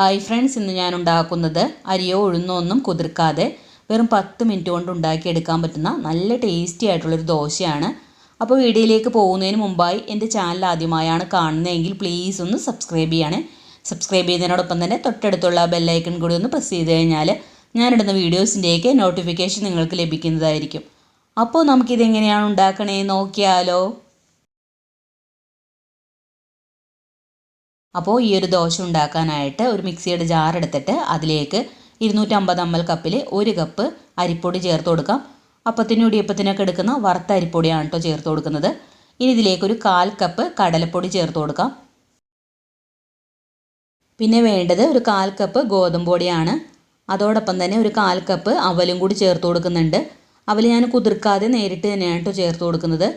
Hi friends ഇന്ന് ഞാൻ ഉണ്ടാക്കുന്നത് അരിയോ ഉഴുന്നോ ഒന്നും കുതിർക്കാതെ വെറും പത്ത് മിനിറ്റ് കൊണ്ട് ഉണ്ടാക്കിയെടുക്കാൻ പറ്റുന്ന നല്ല ടേസ്റ്റി ആയിട്ടുള്ളൊരു ദോശയാണ്. അപ്പോൾ വീഡിയോയിലേക്ക് പോകുന്നതിന് മുമ്പായി എന്റെ ചാനൽ ആദ്യമായാണ് കാണുന്നതെങ്കിൽ പ്ലീസ് ഒന്ന് സബ്സ്ക്രൈബ് ചെയ്യണേ. സബ്സ്ക്രൈബ് ചെയ്യുന്നതിനോടൊപ്പം തന്നെ തൊട്ടടുത്തുള്ള ബെല്ലൈക്കൺ കൂടി ഒന്ന് പ്രസ് ചെയ്ത് കഴിഞ്ഞാൽ ഞാനിടുന്ന വീഡിയോസിന്റെയൊക്കെ നോട്ടിഫിക്കേഷൻ നിങ്ങൾക്ക് ലഭിക്കുന്നതായിരിക്കും. അപ്പോൾ നമുക്കിതെങ്ങനെയാണ് ഉണ്ടാക്കണേ നോക്കിയാലോ. അപ്പോൾ ഈ ഒരു ദോശ ഉണ്ടാക്കാനായിട്ട് ഒരു മിക്സിയുടെ ജാർ എടുത്തിട്ട് അതിലേക്ക് ഇരുന്നൂറ്റമ്പത് എം എൽ കപ്പിൽ ഒരു കപ്പ് അരിപ്പൊടി ചേർത്ത് കൊടുക്കാം. അപ്പത്തിനും ഇടിയപ്പത്തിനൊക്കെ എടുക്കുന്ന വറുത്ത അരിപ്പൊടിയാണ് കേട്ടോ ചേർത്ത് കൊടുക്കുന്നത്. ഇനി ഇതിലേക്ക് ഒരു കാൽ കപ്പ് കടലപ്പൊടി ചേർത്ത് കൊടുക്കാം. പിന്നെ വേണ്ടത് ഒരു കാൽ കപ്പ് ഗോതമ്പ് പൊടിയാണ്. അതോടൊപ്പം തന്നെ ഒരു കാൽ കപ്പ് അവലും കൂടി ചേർത്ത് കൊടുക്കുന്നുണ്ട്. അവൽ ഞാൻ കുതിർക്കാതെ നേരിട്ട് തന്നെയാണ് കേട്ടോ ചേർത്ത് കൊടുക്കുന്നത്.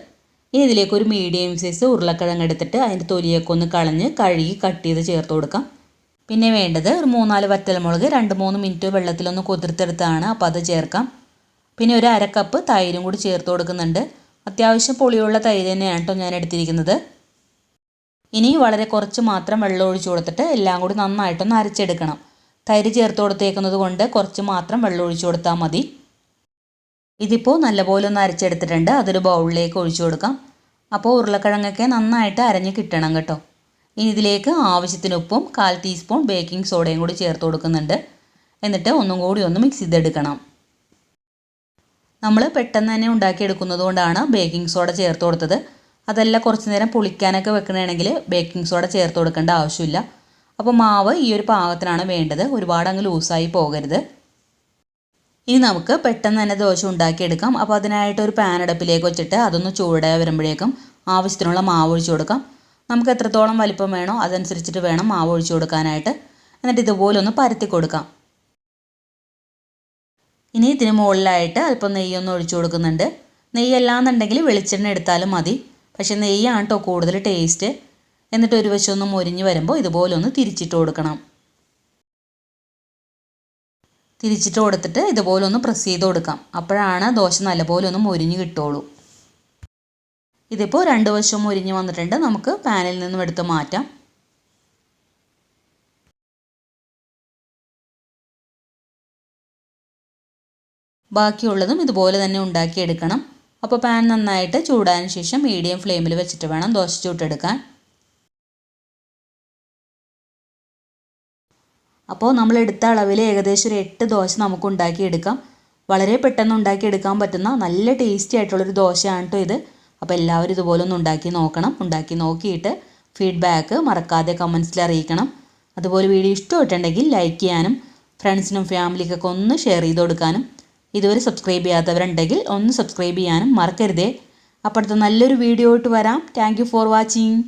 ഇനി ഇതിലേക്ക് ഒരു മീഡിയം സൈസ് ഉരുളക്കിഴങ്ങ് എടുത്തിട്ട് അതിന്റെ തൊലിയൊക്കെ ഒന്ന് കളഞ്ഞ് കഴുകി കട്ട് ചെയ്ത് ചേർത്ത് കൊടുക്കാം. പിന്നെ വേണ്ടത് ഒരു മൂന്നാൽ വറ്റൽമുളക് രണ്ട് മൂന്ന് മിനിറ്റ് വെള്ളത്തിലൊന്ന് കുതിർത്തെടുത്താണ് അപ്പോൾ അത് ചേർക്കാം. പിന്നെ ഒരു അര കപ്പ് തൈരും കൂടി ചേർത്ത് കൊടുക്കുന്നുണ്ട്. അത്യാവശ്യം പുളിയുള്ള തൈര് തന്നെയാണ് കേട്ടോ ഞാൻ എടുത്തിരിക്കുന്നത്. ഇനി വളരെ കുറച്ച് മാത്രം വെള്ളം ഒഴിച്ചു കൊടുത്തിട്ട് എല്ലാം കൂടി നന്നായിട്ടൊന്ന് അരച്ചെടുക്കണം. തൈര് ചേർത്ത് കൊടുത്തേക്കുന്നത് കൊണ്ട് കുറച്ച് മാത്രം വെള്ളം ഒഴിച്ചു കൊടുത്താൽ മതി. ഇതിപ്പോൾ നല്ലപോലെ ഒന്ന് അരച്ചെടുത്തിട്ടുണ്ട്. അതൊരു ബൗളിലേക്ക് ഒഴിച്ചു കൊടുക്കാം. അപ്പോൾ ഉരുളക്കിഴങ്ങൊക്കെ നന്നായിട്ട് അരഞ്ഞ് കിട്ടണം കേട്ടോ. ഇനി ഇതിലേക്ക് ആവശ്യത്തിന് ഉപ്പും കാൽ ടീസ്പൂൺ ബേക്കിംഗ് സോഡയും കൂടി ചേർത്ത് കൊടുക്കുന്നുണ്ട്. എന്നിട്ട് ഒന്നും കൂടി ഒന്ന് മിക്സ് ചെയ്തെടുക്കണം. നമ്മൾ പെട്ടെന്ന് തന്നെ ഉണ്ടാക്കിയെടുക്കുന്നത് ബേക്കിംഗ് സോഡ ചേർത്ത് കൊടുത്തത്. അതല്ല കുറച്ച് നേരം പുളിക്കാനൊക്കെ വെക്കണമെങ്കിൽ ബേക്കിംഗ് സോഡ ചേർത്ത് കൊടുക്കേണ്ട ആവശ്യമില്ല. അപ്പോൾ മാവ് ഈ ഒരു പാകത്തിനാണ് വേണ്ടത്. ഒരുപാട് അങ്ങ് ലൂസായി പോകരുത്. ഇനി നമുക്ക് പെട്ടെന്ന് തന്നെ ദോശ ഉണ്ടാക്കിയെടുക്കാം. അപ്പോൾ അതിനായിട്ട് ഒരു പാൻ അടുപ്പിലേക്ക് വെച്ചിട്ട് അതൊന്ന് ചൂടായി വരുമ്പോഴേക്കും ആവശ്യത്തിനുള്ള മാവ് ഒഴിച്ചു കൊടുക്കാം. നമുക്ക് എത്രത്തോളം വലിപ്പം വേണോ അതനുസരിച്ചിട്ട് വേണം മാവ് ഒഴിച്ചു കൊടുക്കാനായിട്ട്. എന്നിട്ട് ഇതുപോലെ ഒന്ന് പരത്തി കൊടുക്കാം. ഇനി ഇതിന് മുകളിലായിട്ട് അല്പം നെയ്യൊന്ന് ഒഴിച്ചു കൊടുക്കുന്നുണ്ട്. നെയ്യല്ലാന്നുണ്ടെങ്കിൽ വെളിച്ചെണ്ണ എടുത്താലും മതി. പക്ഷേ നെയ്യാണ് കേട്ടോ കൂടുതൽ ടേസ്റ്റ് എന്നിട്ട് ഒരു വശം ഒന്ന് മൊരിഞ്ഞ് വരുമ്പോൾ ഇതുപോലെ ഒന്ന് തിരിച്ചിട്ട് കൊടുക്കണം. തിരിച്ചിട്ട് കൊടുത്തിട്ട് ഇതുപോലെ ഒന്ന് പ്രസ് ചെയ്ത് കൊടുക്കാം. അപ്പോഴാണ് ദോശ നല്ലപോലെ ഒന്ന് മൊരിഞ്ഞ് കിട്ടുള്ളൂ. ഇതിപ്പോൾ രണ്ട് വശവും മൊരിഞ്ഞ് വന്നിട്ടുണ്ട്. നമുക്ക് പാനിൽ നിന്നും എടുത്ത് മാറ്റാം. ബാക്കിയുള്ളതും ഇതുപോലെ തന്നെ ഉണ്ടാക്കിയെടുക്കണം. അപ്പോൾ പാൻ നന്നായിട്ട് ചൂടാൻ ശേഷം മീഡിയം ഫ്ലെയിമിൽ വെച്ചിട്ട് വേണം ദോശ ചൂട്ടെടുക്കാൻ. അപ്പോൾ നമ്മൾ എടുത്ത അളവിൽ ഏകദേശം ഒരു എട്ട് ദോശ നമുക്ക് ഉണ്ടാക്കിയെടുക്കാം. വളരെ പെട്ടെന്ന് ഉണ്ടാക്കിയെടുക്കാൻ പറ്റുന്ന നല്ല ടേസ്റ്റി ആയിട്ടുള്ളൊരു ദോശയാണ് കേട്ടോ ഇത്. അപ്പോൾ എല്ലാവരും ഇതുപോലെ ഒന്ന് ഉണ്ടാക്കി നോക്കണം. ഉണ്ടാക്കി നോക്കിയിട്ട് ഫീഡ്ബാക്ക് മറക്കാതെ കമൻസിൽ അറിയിക്കണം. അതുപോലെ വീഡിയോ ഇഷ്ടമായിട്ടുണ്ടെങ്കിൽ ലൈക്ക് ചെയ്യാനും ഫ്രണ്ട്സിനും ഫാമിലിക്കൊക്കെ ഒന്ന് ഷെയർ ചെയ്ത് കൊടുക്കാനും ഇതുവരെ സബ്സ്ക്രൈബ് ചെയ്യാത്തവരുണ്ടെങ്കിൽ ഒന്ന് സബ്സ്ക്രൈബ് ചെയ്യാനും മറക്കരുതേ. അപ്പോഴത്തെ നല്ലൊരു വീഡിയോ ആയിട്ട് വരാം. Thank for watching